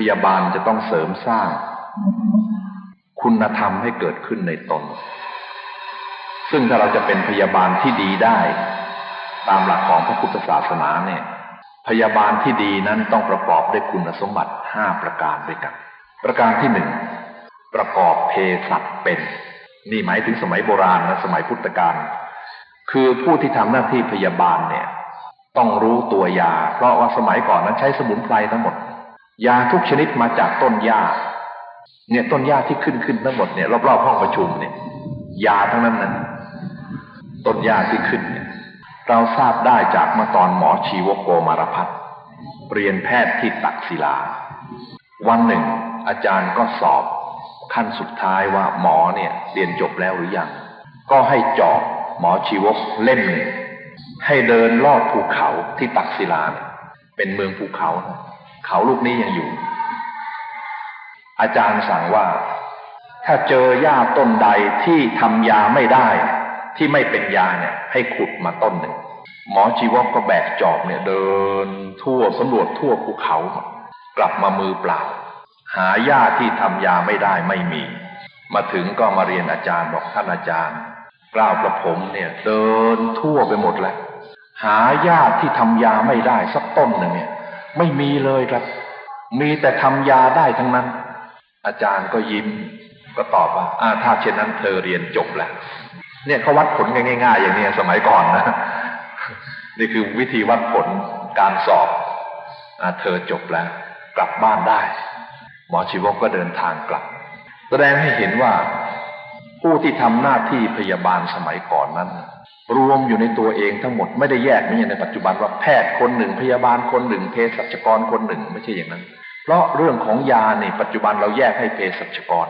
พยาบาลจะต้องเสริมสร้าง คุณธรรมให้เกิดขึ้นในตน ซึ่งถ้าเราจะเป็นพยาบาลที่ดีได้ ตามหลักของพระพุทธศาสนาเนี่ย พยาบาลที่ดีนั้นต้องประกอบด้วยคุณสมบัติห้าประการด้วยกัน ประการที่หนึ่งประกอบเภสัชเป็น นี่หมายถึงสมัยโบราณนะสมัยพุทธกาลคือผู้ที่ทำหน้าที่พยาบาลเนี่ย ต้องรู้ตัวยา เพราะว่าสมัยก่อนนั้นใช้สมุนไพรทั้งหมด ยาทุกชนิดมาจากต้นหญ้าเนี่ยต้นหญ้าที่ขึ้นขึ้นทั้งหมดเนี่ยรอบๆห้องประชุมเนี่ยยาทั้งนั้นนั้นต้นหญ้าที่ขึ้นเนี่ยเราทราบได้จากเมื่อตอนหมอชีวโกมารพัฒน์เรียนแพทย์ที่ตักศิลา วันหนึ่ง อาจารย์ก็สอบขั้นสุดท้ายว่าหมอเนี่ยเรียนจบแล้วหรือยัง ก็ให้จอบหมอชีวกเล่มหนึ่งให้เดินลอดภูเขาที่ตักศิลาเเป็นเมืองภูเขานะ เขาลูกนี้ยังอยู่ อาจารย์สั่งว่า ถ้าเจอหญ้าต้นใดที่ทำยาไม่ได้ ที่ไม่เป็นยาเนี่ย ให้ขุดมาต้นหนึ่งหมอชีวกก็แบกจอบเนี่ยเดิน ทั่วสำรวจทั่วภูเขา กลับมามือเปล่า หาหญ้าที่ทำยาไม่ได้ไม่มี มาถึงก็มาเรียนอาจารย์บอกท่านอาจารย์กล่าวกระผมเนี่ยเดินทั่วไปหมดแล้ว หาหญ้าที่ทำยาไม่ได้สักต้นหนึ่งเนี่ย ไม่มีเลยครับ มีแต่ทำยาได้ทั้งนั้น อาจารย์ก็ยิ้มก็ตอบว่าอ่าถ้าเช่นนั้นเธอเรียนจบแล้วเนี่ยเขาวัดผลกันง่าย ๆ อย่างนี้สมัยก่อนนะนี่คือวิธีวัดผลการสอบอเธอจบแล้ว กลับบ้านได้ หมอชีวกก็เดินทางกลับ แสดงให้เห็นว่า ผู้ที่ทำหน้าที่พยาบาลสมัยก่อนนั้น รวมอยู่ในตัวเองทั้งหมดไม่ได้แยกไม่ใช่ในปัจจุบันว่าแพทย์คนหนึ่งพยาบาลคนหนึ่งเภสัชกรคนหนึ่งไม่ใช่อย่างนั้น เพราะเรื่องของยาเนี่ยปัจจุบันเราแยกให้เภสัชกร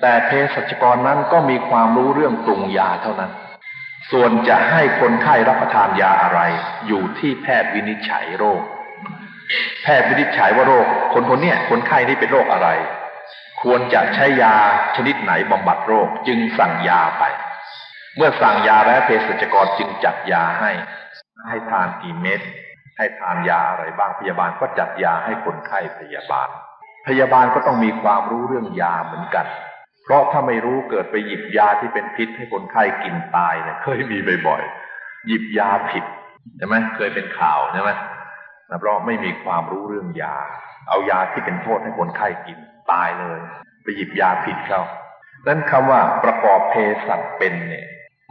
แต่เภสัชกรนั้นก็มีความรู้เรื่องปรุงยาเท่านั้น ส่วนจะให้คนไข้รับประทานยาอะไร อยู่ที่แพทย์วินิจฉัยโรค แพทย์วินิจฉัยว่าโรค คนคนเนี้ยคนไข้นี่เป็นโรคอะไร ควรจะใช้ยาชนิดไหนบำบัดโรคจึงสั่งยาไป เมื่อสั่งยาแล้วเภสัชกรจึงจัดยาให้ให้ทานกี่เม็ดให้ทานยาอะไรบ้างพยาบาลก็จัดยาให้คนไข้พยาบาล พยาบาลก็ต้องมีความรู้เรื่องยาเหมือนกัน เพราะถ้าไม่รู้เกิดไปหยิบยาที่เป็นพิษให้คนไข้กินตายเนี่ยเคยมีบ่อยๆหยิบยาผิดใช่ไหมเคยเป็นข่าวใช่ไหมนะเพราะไม่มีความรู้เรื่องยา เอายาที่เป็นโทษให้คนไข้กินตายเลย ไปหยิบยาผิดเข้านั้นคำว่าประกอบเภสัชเป็นเนี่ย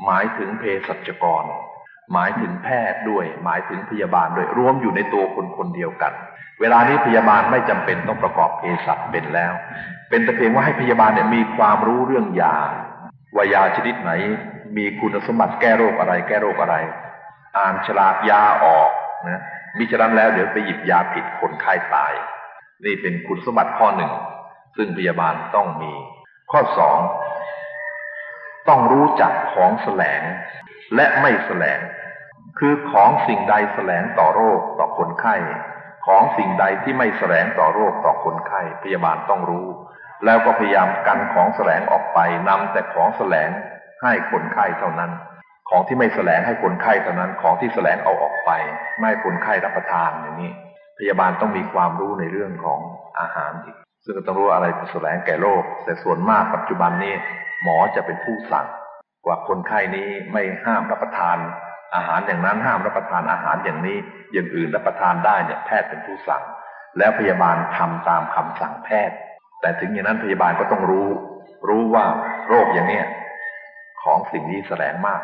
หมายถึงเภสัชกร หมายถึงแพทย์ด้วย หมายถึงพยาบาลด้วยรวมอยู่ในตัวคนคนเดียวกัน เวลานี้พยาบาลไม่จำเป็นต้องประกอบเภสัชเป็นแล้ว เป็นแต่เพียงว่าให้พยาบาลเนี่ยมีความรู้เรื่องยาว่ายาชนิดไหน มีคุณสมบัติแก้โรคอะไร แก้โรคอะไร อ่านฉลากยาออกนะมิฉะนั้นแล้วเดี๋ยวไปหยิบยาผิดคนไข้ตาย นี่เป็นคุณสมบัติข้อหนึ่ง ซึ่งพยาบาลต้องมี ข้อสองต้องรู้จักของแสลง และไม่แสลง คือของสิ่งใดแสลงต่อโรคต่อคนไข้ ของสิ่งใดที่ไม่แสลงต่อโรคต่อคนไข้ พยาบาลต้องรู้ แล้วก็พยายามกันของแสลงออกไปนำแต่ของแสลงให้คนไข้เท่านั้น ของที่ไม่แสลงให้คนไข้เท่านั้น ของที่แสลงเอาออกไป ไม่ให้คนไข้รับประทานอย่างนี้ พยาบาลต้องมีความรู้ในเรื่องของอาหารอีก ซึ่งต้องรู้อะไรจะแสลงแก่โรค แต่ส่วนมากปัจจุบันนี้หมอจะเป็นผู้สั่ง ว่าคนไข้นี้ไม่ห้ามรับประทาน อาหารอย่างนั้นห้ามรับประทานอาหารอย่างนี้ อย่างอื่นรับประทานได้เนี่ยแพทย์เป็นผู้สั่ง แล้วพยาบาลทำตามคำสั่งแพทย์ แต่ถึงอย่างนั้นพยาบาลก็ต้องรู้ รู้ว่าโรคอย่างเนี้ยของสิ่งนี้แสลงมาก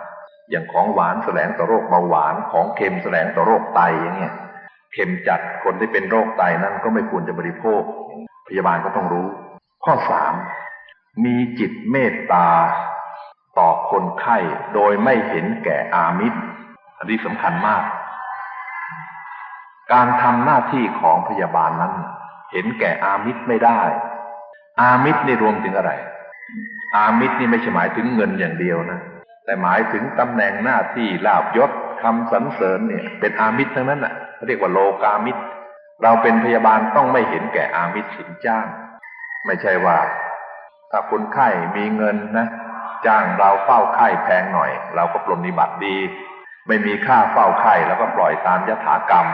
อย่างของหวานแสลงต่อโรคเบาหวาน ของเค็มแสลงต่อโรคไตอย่างเงี้ย เค็มจัดคนที่เป็นโรคไตนั้นก็ไม่ควรจะบริโภค พยาบาลก็ต้องรู้ ข้อสามมีจิตเมตตา ต่อคนไข้โดยไม่เห็นแก่อามิตรอันนี้สำคัญมาก การทำหน้าที่ของพยาบาลนั้น เห็นแก่อามิตรไม่ได้ อามิตรนี่รวมถึงอะไร อามิตรนี่ไม่ใช่หมายถึงเงินอย่างเดียวนะ แต่หมายถึงตำแหน่งหน้าที่ลาบยศ คำสรรเสริญเนี่ยเป็นอามิตรทั้งนั้นอะเรียกว่าโลกามิตร เราเป็นพยาบาลต้องไม่เห็นแก่อามิตรสินจ้าง ไม่ใช่ว่า ถ้าคนไข้มีเงินนะ จ้างเราเฝ้าไข้แพงหน่อย เราก็ปรนนิบัติดี ไม่มีค่าเฝ้าไข้แล้วก็ปล่อยตามยถากรรม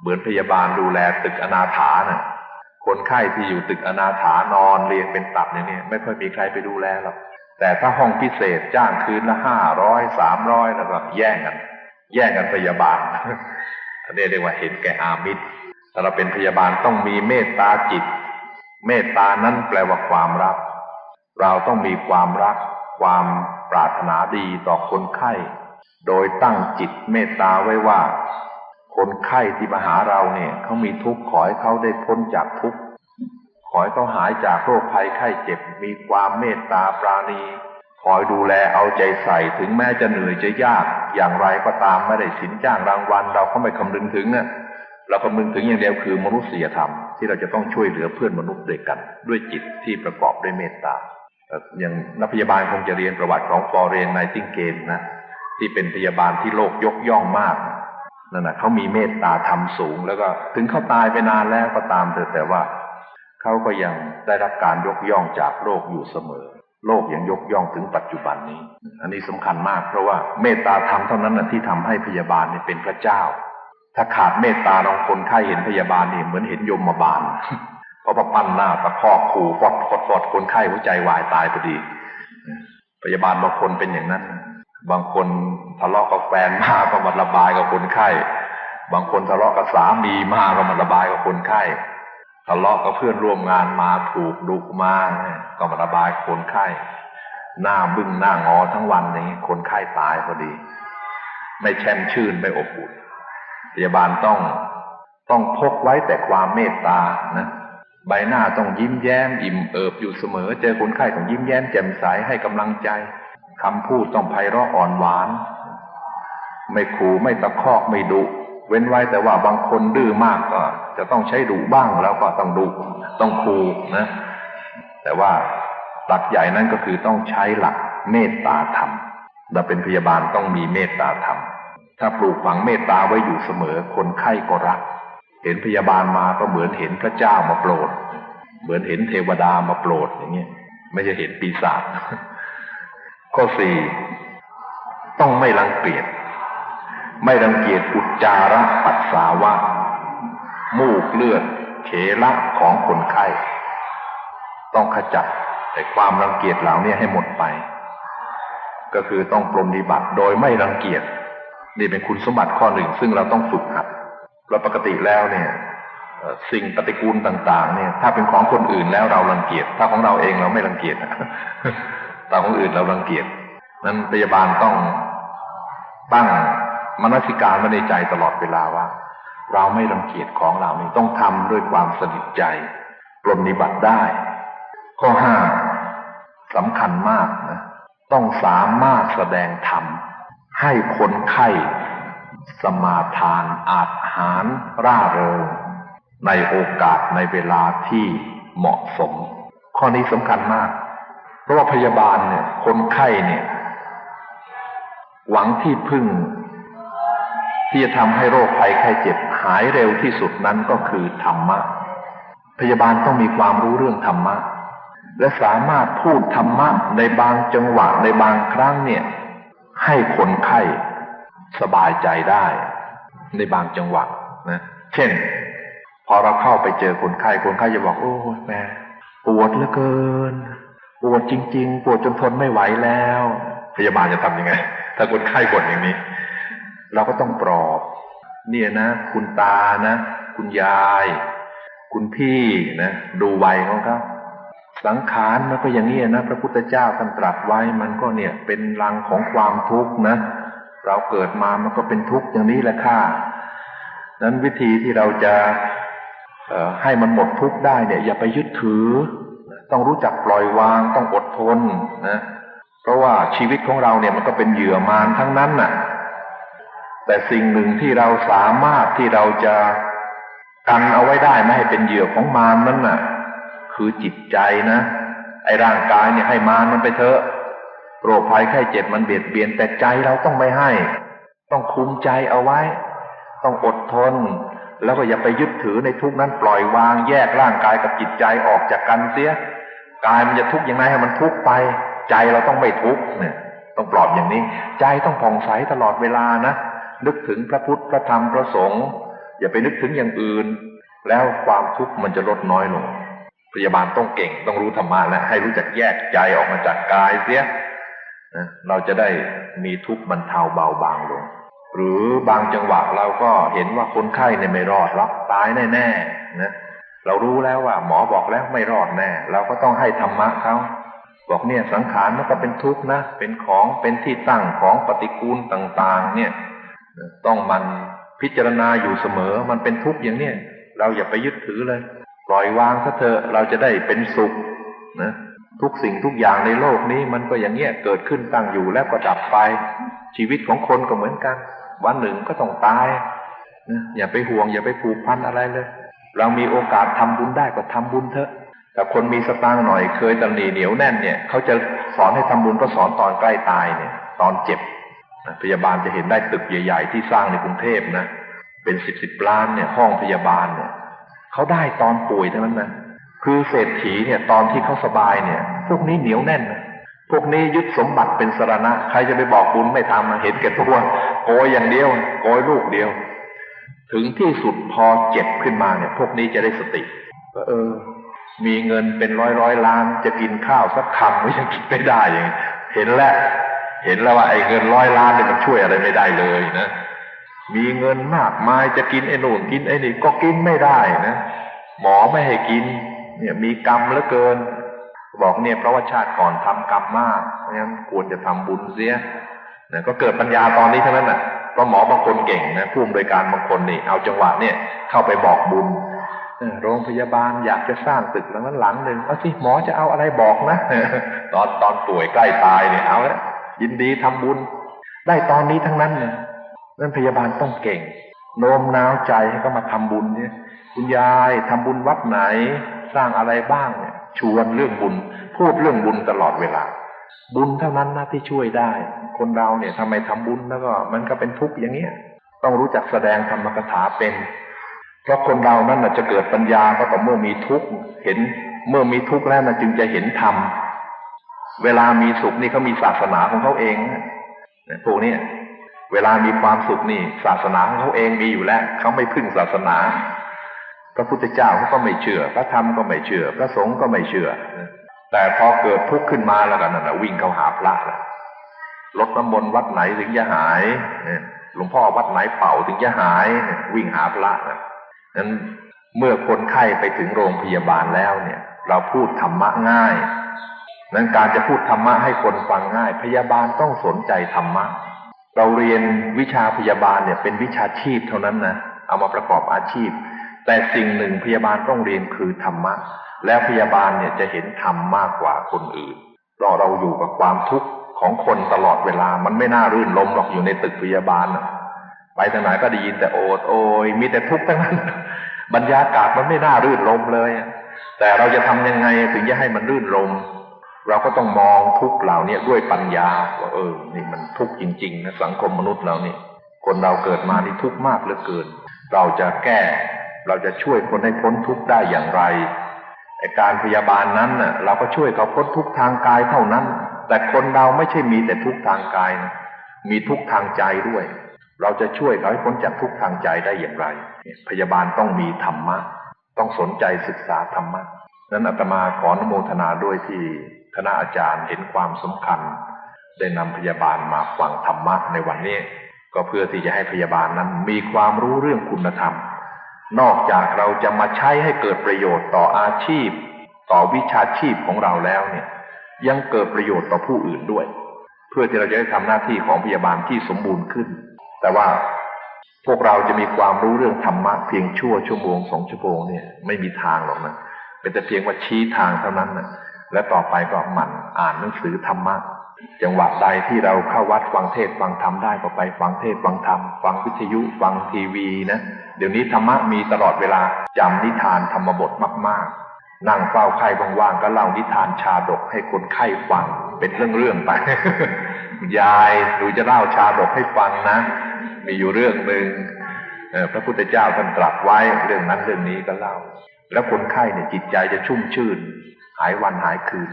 เหมือนพยาบาลดูแลตึกอนาถานะ่ะคนไข้ที่อยู่ตึกอนาถานอนเรียงเป็นตับเนี่ยเนี่ยไม่ค่อยมีใครไปดูแลหรอกแต่ถ้าห้องพิเศษจ้างคืนละห้าร้อยสามร้อยแล้วก็แย่งกัน แย่งกันพยาบาลอันนี้เรียกว่าเห็นแก่อามิตรถ้าเราเป็นพยาบาลต้องมีเมตตาจิต เมตตานั้นแปลว่าความรัก เราต้องมีความรัก ความปรารถนาดีต่อคนไข้ โดยตั้งจิตเมตตาไว้ว่า คนไข้ที่มาหาเราเนี่ยเขามีทุกข์ขอให้เขาได้พ้นจากทุกข์ขอให้เขาหายจากโรคภัยไข้เจ็บ มีความเมตตาปราณี คอยดูแลเอาใจใส่ถึงแม้จะเหนื่อยจะยาก อย่างไรก็ตามไม่ได้สินจ้างรางวัล เราก็ไม่คำนึงถึงอะเราคำนึงถึงอย่างเดียวคือมนุษยธรรม ที่เราจะต้องช่วยเหลือเพื่อนมนุษย์ด้วยกัน ด้วยจิตที่ประกอบด้วยเมตตาอย่างนักพยาบาลคงจะเรียนประวัติของฟอเรนไนติงเกนนะที่เป็นพยาบาลที่โลกยกย่องมากนั่นนะเขามีเมตตาธรรมสูง แล้วก็ถึงเขาตายไปนานแล้วก็ตามเถอะแต่ว่าเขาก็ยังได้รับการยกย่องจากโลกอยู่เสมอ โลกยังยกย่องถึงปัจจุบันนี้ อันนี้สำคัญมาก เพราะว่าเมตตาธรรมเท่านั้นนะที่ทำให้พยาบาลเนี่ยเป็นพระเจ้า ถ้าขาดเมตตาลองคนไข้เห็นพยาบาลนี่เหมือนเห็นยมมาบาลเพราะปั้นหน้าตะคอกขู่ฟอดฟอดฟอดคนไข้หัวใจวายตายพอดี พยาบาลบางคนเป็นอย่างนั้น บางคนทะเลาะกับแฟนมาก็มาระบายกับคนไข้ บางคนทะเลาะกับสามีมาก็มาระบายกับคนไข้ ทะเลาะกับเพื่อนร่วมงานมาถูกดุมาก็มาระบายคนไข้หน้าบึ้งหน้างอทั้งวันอย่างนี้คนไข้ตายพอดี ไม่แช่มชื่นไม่อบอุ่นพยาบาลต้องต้องพกไว้แต่ความเมตตานะใบหน้าต้องยิ้มแย้ม อิ่มเอิบอยู่เสมอ เจอคนไข้ต้องยิ้มแย้มแจ่มใสให้กำลังใจคำพูดต้องไพเราะอ่อนหวาน ไม่ขู่ไม่ตะคอกไม่ดุ เว้นไว้แต่ว่าบางคนดื้อมากก็จะต้องใช้ดุบ้างแล้วก็ต้องดุต้องขู่นะ แต่ว่าหลักใหญ่นั้นก็คือต้องใช้หลักเมตตาธรรมเราเป็นพยาบาลต้องมีเมตตาธรรม ถ้าปลูกฝังเมตตาไว้อยู่เสมอ คนไข้ก็รัก เห็นพยาบาลมาก็เหมือนเห็นพระเจ้ามาโปรด เหมือนเห็นเทวดามาโปรดอย่างเงี้ยไม่ใช่เห็นปีศาจข้อสี่ต้องไม่รังเกียจ ไม่รังเกียจอุจจาระปัสสาวะ มูกเลือดเขละของคนไข้ ต้องขจัดแต่ความรังเกียจเหล่านี้ให้หมดไป ก็คือต้องปรนนิบัติโดยไม่รังเกียจนี่เป็นคุณสมบัติข้อหนึ่ง ซึ่งเราต้องฝึกหัดเราปกติแล้วเนี่ยสิ่งปฏิกูลต่างๆ เนี่ย ถ้าเป็นของคนอื่นแล้วเรารังเกียจถ้าของเราเองเราไม่รังเกียจแต่ของอื่นเรารังเกียจนั้นพยาบาลต้องตั้ง มนสิการไว้ในใจตลอดเวลาว่า เราไม่รังเกียจของเรานี่ต้องทำด้วยความสนิทใจปรนนิบัติได้ ข้อห้าสำคัญมากนะ ต้องสามารถแสดงธรรม ให้คนไข้สมาทานอาหารร่าเริงในโอกาสในเวลาที่เหมาะสม ข้อนี้สำคัญมาก เพราะว่าพยาบาลเนี่ย คนไข้เนี่ย หวังที่พึ่ง ที่จะทำให้โรคภัยไข้เจ็บหายเร็วที่สุดนั้นก็คือธรรมะ พยาบาลต้องมีความรู้เรื่องธรรมะ และสามารถพูดธรรมะในบางจังหวะในบางครั้งเนี่ย ให้คนไข้สบายใจได้ในบางจังหวะนะ เช่น พอเราเข้าไปเจอคนไข้คนไข้จะบอกโอ้แม่ปวดเหลือเกิน ปวดจริง ๆ ปวดจนทนไม่ไหวแล้ว พยาบาลจะทำยังไง ถ้าคนไข้บ่นอย่างนี้ เราก็ต้องปลอบ เนี่ยนะ คุณตานะ คุณยาย คุณพี่นะดูวัยของเขาสังขารมันก็อย่างนี้นะ พระพุทธเจ้าท่านตรัสไว้มันก็เนี่ยเป็นรังของความทุกข์นะ เราเกิดมามันก็เป็นทุกข์อย่างนี้แหละค่ะนั้นวิธีที่เราจะให้มันหมดทุกข์ได้เนี่ย อย่าไปยึดถือ ต้องรู้จักปล่อยวางต้องอดทนนะ เพราะว่าชีวิตของเราเนี่ยมันก็เป็นเหยื่อมารทั้งนั้นน่ะ แต่สิ่งหนึ่งที่เราสามารถที่เราจะกันเอาไว้ได้ไม่ให้เป็นเหยื่อของมารนั่นน่ะ คือจิตใจนะ ไอ้ร่างกายเนี่ยให้มารมันไปเถอะโรคภัยไข้เจ็บมันเบียดเบียนแต่ใจเราต้องไม่ให้ ต้องคุมใจเอาไว้ ต้องอดทน แล้วก็อย่าไปยึดถือในทุกนั้นปล่อยวางแยกร่างกายกับจิตใจออกจากกันเสียกายมันจะทุกข์ยังไงให้มันทุกข์ไป ใจเราต้องไม่ทุกข์เนี่ย ต้องปลอบอย่างนี้ ใจต้องผ่องใสตลอดเวลานะ นึกถึงพระพุทธพระธรรมพระสงฆ์อย่าไปนึกถึงอย่างอื่น แล้วความทุกข์มันจะลดน้อยลง พยาบาลต้องเก่งต้องรู้ธรรมะและให้รู้จักแยกใจออกมาจากกายเสียนะเราจะได้มีทุกข์บรรเทาเบาบางลง หรือบางจังหวะเราก็เห็นว่าคนไข้เนี่ยไม่รอดหรอกตายแน่ๆนะเรารู้แล้วว่าหมอบอกแล้วไม่รอดแน่ เราก็ต้องให้ธรรมะเขาบอกเนี่ยสังขารมันก็เป็นทุกข์นะ เป็นของเป็นที่ตั้งของปฏิกูลต่าง ๆ เนี่ย ต้องมันพิจารณาอยู่เสมอ มันเป็นทุกข์อย่างเนี้ยเราอย่าไปยึดถือเลย ปล่อยวางซะเถอะเราจะได้เป็นสุขนะทุกสิ่งทุกอย่างในโลกนี้มันก็อย่างเนี้ยเกิดขึ้นตั้งอยู่แล้วก็ดับไป ชีวิตของคนก็เหมือนกัน วันหนึ่งก็ต้องตายนะอย่าไปห่วงอย่าไปผูกพันอะไรเลย เรามีโอกาสทำบุญได้ก็ทำบุญเถอะแต่คนมีสตางค์หน่อยเคยตำหนีเหนียวแน่นเนี่ยเขาจะสอนให้ทำบุญก็สอนตอนใกล้ตายเนี่ย ตอนเจ็บ พยาบาลจะเห็นได้ตึกใหญ่ ๆ ที่สร้างในกรุงเทพนะ เป็นสิบสิบล้านเนี่ยห้องพยาบาลเนี่ยเขาได้ตอนป่วยเท่านั้นนะคือเศรษฐีเนี่ยตอนที่เขาสบายเนี่ย พวกนี้เหนียวแน่นนะพวกนี้ยึดสมบัติเป็นสรณะ ใครจะไปบอกบุญไม่ทำนะเห็นแก่ตัวโกยอย่างเดียวโกยลูกเดียว ถึงที่สุดพอเจ็บขึ้นมาเนี่ย พวกนี้จะได้สติเออ มีเงินเป็นร้อยร้อยล้านจะกินข้าวสักคำก็ยังกินไม่ได้อย่างเห็นแล้ว เห็นแล้วว่าไอ้เงินร้อยล้านเนี่ยมันช่วยอะไรไม่ได้เลยนะ มีเงินมากมายจะกินไอ้นู่นกินไอ้นี่ก็กินไม่ได้นะ หมอไม่ให้กิน เนี่ยมีกรรมเหลือเกิน บอกเนี่ยเพราะว่าชาติก่อนทำกรรมมากเพราะฉะนั้นควรจะทำบุญเสียนะก็เกิดปัญญาตอนนี้เท่านั้นน่ะเพราะหมอบางคนเก่งนะผู้อำนวยการบางคนนี่เอาจังหวะเนี่ยเข้าไปบอกบุญโรงพยาบาลอยากจะสร้างตึกหลังนั้นหลังหนึ่งเอาสิหมอจะเอาอะไรบอกนะ ตอนตอนป่วยใกล้ตายเนี่ยเอาและ ยินดีทำบุญ ได้ตอนนี้ทั้งนั้นเนี่ยนั่นพยาบาลต้องเก่ง โน้มน้าวใจให้เขามาทำบุญเนี่ย คุณยายทำบุญวัดไหน สร้างอะไรบ้างเนี่ย ชวนเรื่องบุญ พูดเรื่องบุญตลอดเวลา บุญเท่านั้นนะที่ช่วยได้ คนเราเนี่ยทำไมทำบุญแล้วก็ มันก็เป็นทุกข์อย่างเงี้ย ต้องรู้จักแสดงธรรมกถาเป็น เพราะคนเรานั่นน่ะจะเกิดปัญญาก็ต่อเมื่อมีทุกข์เห็นเมื่อมีทุกข์แล้วนะจึงจะเห็นธรรม เวลามีสุขนี่เขามีศาสนาของเขาเองพวกนี้เวลามีความสุขนี่ ศาสนาของเขาเองมีอยู่แล้วเขาไม่พึ่งศาสนา พระพุทธเจ้าเขาก็ไม่เชื่อ พระธรรมก็ไม่เชื่อ พระสงฆ์ก็ไม่เชื่อ แต่พอเกิดทุกข์ขึ้นมาแล้วกันนั่นแหะวิ่งเข้าหาพระแล้วรถน้ำมนต์วัดไหนถึงจะหายหลวงพ่อวัดไหนเป่าถึงจะหายเนี่ยวิ่งหาพระนะนั้นเมื่อคนไข้ไปถึงโรงพยาบาลแล้วเนี่ย เราพูดธรรมะง่าย นั้นการจะพูดธรรมะให้คนฟังง่าย พยาบาลต้องสนใจธรรมะ เราเรียนวิชาพยาบาลเนี่ยเป็นวิชาชีพเท่านั้นนะ เอามาประกอบอาชีพ แต่สิ่งหนึ่งพยาบาลต้องเรียนคือธรรมะ แล้วพยาบาลเนี่ยจะเห็นธรรมมากกว่าคนอื่นเพราะเราอยู่กับความทุกข์ของคนตลอดเวลา มันไม่น่ารื่นลมหรอกอยู่ในตึกพยาบาลไปทางไหนก็ได้ยินแต่โอดโอยมีแต่ทุกข์ทั้งนั้น บรรยากาศมันไม่น่ารื่นลมเลย แต่เราจะทำยังไงถึงจะให้มันรื่นลม เราก็ต้องมองทุกเหล่านี้ด้วยปัญญาว่าเออ นี่มันทุกข์จริงๆนะสังคมมนุษย์เราเนี่ยคนเราเกิดมานี่ทุกข์มากเหลือเกิน เราจะแก้ เราจะช่วยคนให้พ้นทุกข์ได้อย่างไรไอการพยาบาลนั้นน่ะเราก็ช่วยเขาพ้นทุกข์ทางกายเท่านั้น แต่คนเราไม่ใช่มีแต่ทุกข์ทางกายนะมีทุกข์ทางใจด้วย เราจะช่วยเขาให้พ้นจากทุกข์ทางใจได้อย่างไร พยาบาลต้องมีธรรมะ ต้องสนใจศึกษาธรรมะนั้นอาตมาขออนุโมทนาด้วยที่ คณะอาจารย์เห็นความสำคัญ ได้นำพยาบาลมาฟังธรรมะในวันนี้ ก็เพื่อที่จะให้พยาบาลนั้นมีความรู้เรื่องคุณธรรม นอกจากเราจะมาใช้ให้เกิดประโยชน์ต่ออาชีพ ต่อวิชาชีพของเราแล้วเนี่ยยังเกิดประโยชน์ต่อผู้อื่นด้วย เพื่อที่เราจะได้ทำหน้าที่ของพยาบาลที่สมบูรณ์ขึ้น แต่ว่าพวกเราจะมีความรู้เรื่องธรรมะเพียงชั่วชั่วโมงสองชั่วโมงเนี่ยไม่มีทางหรอกนะเป็นแต่เพียงว่าชี้ทางเท่านั้นนะ และต่อไปก็หมั่นอ่านหนังสือธรรมะจังหวะใดที่เราเข้าวัดฟังเทศฟังธรรมได้ก็ไปฟังเทศฟังธรรมฟังวิทยุฟังทีวีนะเดี๋ยวนี้ธรรมะมีตลอดเวลาจำนิทานธรรมบทมากๆ นั่งเฝ้าไข้ว่างๆก็เล่านิทานชาดกให้คนไข้ฟังเป็นเรื่องๆไปยายหนูจะเล่าชาดกให้ฟังนะ มีอยู่เรื่องหนึ่งพระพุทธเจ้าท่านตรัสไว้เรื่องนั้นเรื่องนี้ก็เล่า แล้วคนไข้เนี่ยจิตใจจะชุ่มชื่น หายวันหายคืน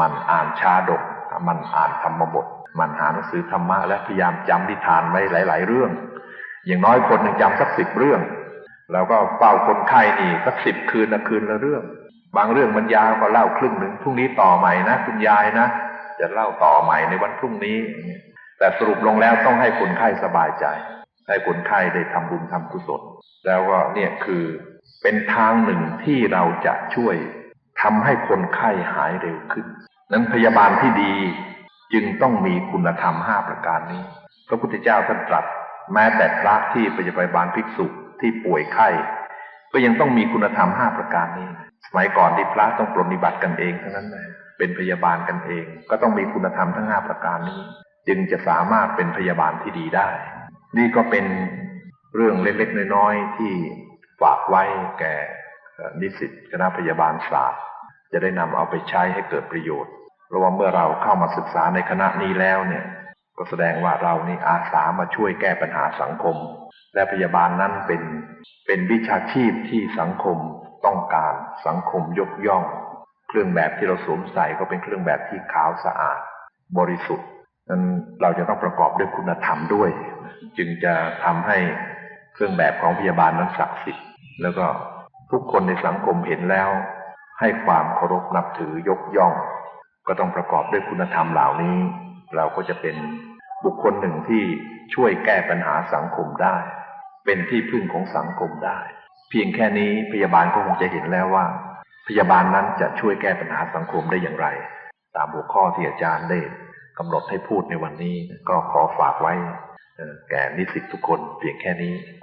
มันอ่านชาดก มันอ่านธรรมบท มันหาหนังสือธรรมะและพยายามจำนิทานไว้หลาย ๆ เรื่อง อย่างน้อยคนหนึ่งจำสักสิบเรื่อง แล้วก็เฝ้าคนไข้นี่สักสิบคืนนะคืนละเรื่อง บางเรื่องมันยาวก็เล่าครึ่งหนึ่งพรุ่งนี้ต่อใหม่นะคุณยายนะ จะเล่าต่อใหม่ในวันพรุ่งนี้ แต่สรุปลงแล้วต้องให้คนไข้สบายใจ ให้คนไข้ได้ทำบุญทำกุศล แล้วก็เนี่ยคือเป็นทางหนึ่งที่เราจะช่วย ทำให้คนไข้หายเร็วขึ้น นั้นพยาบาลที่ดีจึงต้องมีคุณธรรมห้าประการนี้ พระพุทธเจ้าท่านตรัส แม้แต่พระที่ไปพยาบาลภิกษุที่ป่วยไข้ ก็ยังต้องมีคุณธรรมห้าประการนี้ สมัยก่อนที่พระต้องปรนนิบัติกันเองทั้งนั้นเลยเป็นพยาบาลกันเอง ก็ต้องมีคุณธรรมทั้งห้าประการนี้ จึงจะสามารถเป็นพยาบาลที่ดีได้ นี่ก็เป็นเรื่องเล็กๆน้อยๆที่ฝากไว้แก่นิสิตคณะพยาบาลศาสตร์ จะได้นำเอาไปใช้ให้เกิดประโยชน์ เพราะว่าเมื่อเราเข้ามาศึกษาในคณะนี้แล้วเนี่ย ก็แสดงว่าเรานี่อาสามาช่วยแก้ปัญหาสังคม และพยาบาลนั้นเป็นเป็นวิชาชีพที่สังคมต้องการสังคมยกย่อง เครื่องแบบที่เราสวมใส่ก็เป็นเครื่องแบบที่ขาวสะอาด บริสุทธิ์นั้นเราจะต้องประกอบด้วยคุณธรรมด้วย จึงจะทำให้เครื่องแบบของพยาบาลนั้นศักดิ์สิทธิ์แล้วก็ทุกคนในสังคมเห็นแล้ว ให้ความเคารพนับถือยกย่อง ก็ต้องประกอบด้วยคุณธรรมเหล่านี้ เราก็จะเป็นบุคคลหนึ่งที่ช่วยแก้ปัญหาสังคมได้ เป็นที่พึ่งของสังคมได้ เพียงแค่นี้พยาบาลก็คงจะเห็นแล้วว่า พยาบาลนั้นจะช่วยแก้ปัญหาสังคมได้อย่างไร ตามหัวข้อที่อาจารย์ได้กำหนดให้พูดในวันนี้ก็ขอฝากไว้แก่นิสิตทุกคนเพียงแค่นี้